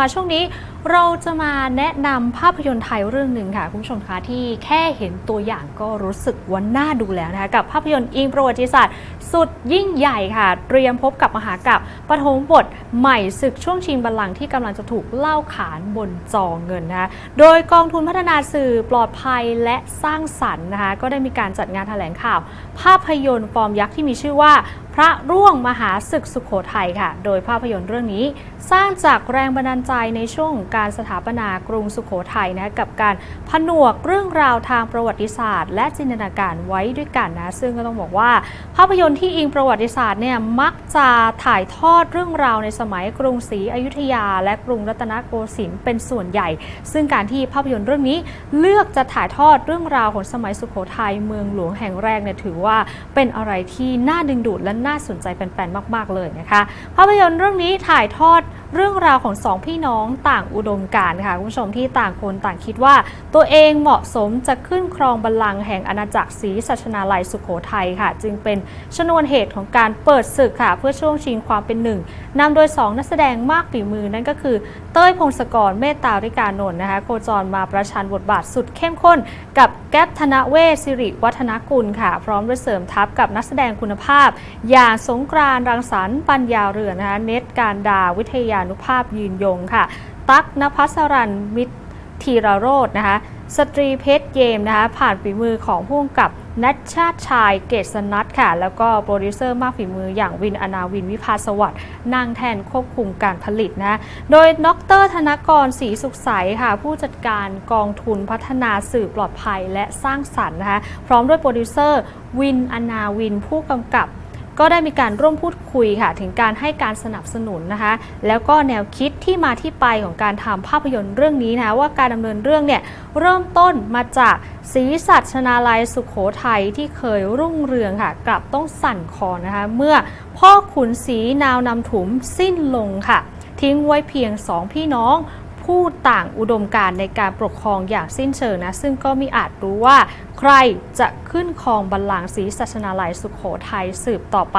มาช่วงนี้เราจะมาแนะนำภาพยนตร์ไทยเรื่องหนึ่งค่ะ คุณผู้ชมคะที่แค่เห็นตัวอย่างก็รู้สึกว่าน่าดูแล้วนะคะกับภาพยนตร์อิงประวัติศาสตร์ สุดยิ่งใหญ่ค่ะ เตรียมพบกับมหากาบปฐมบทใหม่ศึกช่วงชิงบัลลังก์ที่กำลังจะถูกเล่าขานบนจอเงินนะคะโดยกองทุนพัฒนาสื่อปลอดภัยและสร้างสรรค์นะคะก็ได้มีการจัดงานแถลงข่าว ภาพยนตร์ฟอร์มยักษ์ที่มีชื่อว่าพระร่วงมหาศึกสุขโขทัยค่ะ โดยภาพยนตร์เรื่องนี้ สร้างจากแรงบันดาลใจในช่วงการสถาปนากรุงสุขโขทัยนะกับการผนวกเรื่องราวทางประวัติศาสตร์ และจินตนาการไว้ด้วยกันนะ ซึ่งก็ต้องบอกว่า ภาพยนตร์ที่อิงประวัติศาสตร์เนี่ยมักจะถ่ายทอดเรื่องราวในสมัยกรุงศรีอยุธยา และกรุงรัตนโกสินทร์เป็นส่วนใหญ่ ซึ่งการที่ภาพยนตร์เรื่องนี้เลือกจะถ่ายทอดเรื่องราวของสมัยสุขโขทัยเมืองหลวงแห่งแรกเนี่ยถือว่าเป็นอะไรที่น่าดึงดูดและน่าสนใจแฟนๆ มาก ๆ เลยนะคะ ภาพยนตร์เรื่องนี้ถ่ายทอด เรื่องราวของสองพี่น้องต่างอุดมการค่ะคุณผู้ชมที่ต่างคนต่างคิดว่า ตัวเองเหมาะสมจะขึ้นครองบัลลังก์แห่งอาณาจักรศรีสัชนาลัยสุขโขทัยค่ะ จึงเป็นชนวนเหตุของการเปิดศึกค่ะ เพื่อช่วงชิงความเป็นหนึ่งนำโดย 2 นักแสดงมากฝีมือนั่นก็คือ เต้ยพงศกรเมตตาริกานนท์นะคะโคจรมาประชันบทบาทสุดเข้มข้น กับแก๊ปธนเวศสิริวัฒนกุลค่ะ พร้อมด้วยเสริมทัพกับนักแสดงคุณภาพ อย่างสงกรานต์รังสรรค์ปัญญาเรือนนะคะเนตการดาวิทยานุภาพยืนยงค่ะ ตั๊กนภัสรันมิตรธีรโรจนะคะ สตรีเพชรเยมนะคะ ผ่านฝีมือของผู้กำกับนัชชาติชายเกษนัทค่ะ แล้วก็โปรดิวเซอร์มากฝีมืออย่างวินอนาวินวิภาสวัสด์นางแทนควบคุมการผลิตนะ โดยนดรธนกรศรีสุขใสค่ะ ผู้จัดการกองทุนพัฒนาสื่อปลอดภัยและสร้างสรรค์นะคะ พร้อมด้วยโปรดิวเซอร์วินอนาวินผู้กำกับ ก็ได้มีการร่วมพูดคุยค่ะถึงการให้การสนับสนุนนะคะ แล้วก็แนวคิดที่มาที่ไปของการทำภาพยนตร์เรื่องนี้นะะว่าการดำเนินเรื่องเนี่ยเริ่มต้นมาจากศีสัชนาลัยสุขโขทัยที่เคยรุ่งเรืองค่ะ กลับต้องสั่นคลอนนะคะ เมื่อพ่อขุนศรีนาวนำถุมสิ้นลงค่ะ ทิ้งไว้เพียงสองพี่น้อง ผู้ต่างอุดมการในการปกครองอย่างสิ้นเชิงนะซึ่งก็มิอาจรู้ว่าใครจะขึ้นครองบัลลังก์ศรีสัชนาลัยสุขโขทัยสืบต่อไป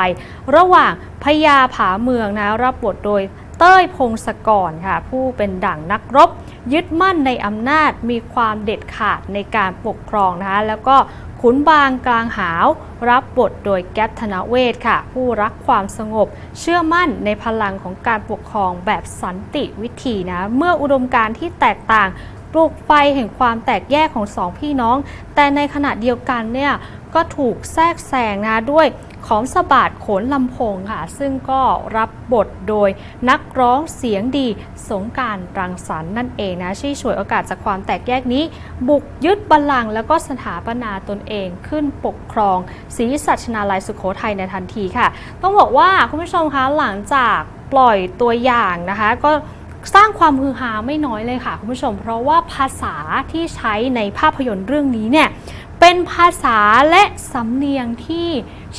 ระหว่างพญาผาเมืองนะรับบทโดย ต้ยพงศกรค่ะผู้เป็นดั่งนักรบ ยึดมั่นในอำนาจมีความเด็ดขาดในการปกครองนะคะแล้วก็ขุนบางกลางหาวรับบทโดยแก๊ปธนเวศค่ะ ผู้รักความสงบ เชื่อมั่นในพลังของการปกครองแบบสันติวิธีนะ เมื่ออุดมการที่แตกต่างปลุกไฟแห่งความแตกแยกของสองพี่น้อง แต่ในขณะเดียวกันเนี่ย ก็ถูกแทรกแซงนะด้วยของสบาดโขนลำโพงค่ะ ซึ่งก็รับบทโดยนักร้องเสียงดีสงการรังสรรค์นั่นเองนะที่ฉวยโอกาสจากความแตกแยกนี้ บุกยึดบัลลังก์แล้วก็สถาปนาตนเองขึ้นปกครองศรีสัชนาลัยสุขโขทัยในทันทีค่ะ ต้องบอกว่าคุณผู้ชมคะหลังจากปล่อยตัวอย่างนะคะ ก็สร้างความฮือฮาไม่น้อยเลยค่ะคุณผู้ชม เพราะว่าภาษาที่ใช้ในภาพยนตร์เรื่องนี้เนี่ย เป็นภาษาและสำเนียงที่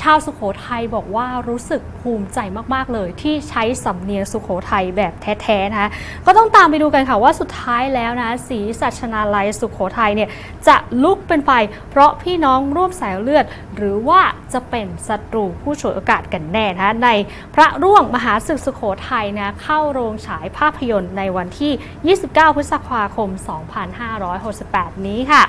ชาวสุโขทัยบอกว่ารู้สึกภูมิใจมากๆเลย ที่ใช้สำเนียงสุโขทัยแบบแท้ๆนะคะก็ต้องตามไปดูกันค่ะว่าสุดท้ายแล้วนะศรีสัชนาลัยสุโขทัยเนี่ยจะลุกเป็นไฟเพราะพี่น้องร่วมสายเลือด หรือว่าจะเป็นศัตรูผู้ฉวยโอกาสกันแน่นะคะในพระร่วงมหาศึกสุโขทัยนะเข้าโรงฉายภาพยนตร์ในวันที่ 29 พฤษภาคม 2568 นี้ค่ะ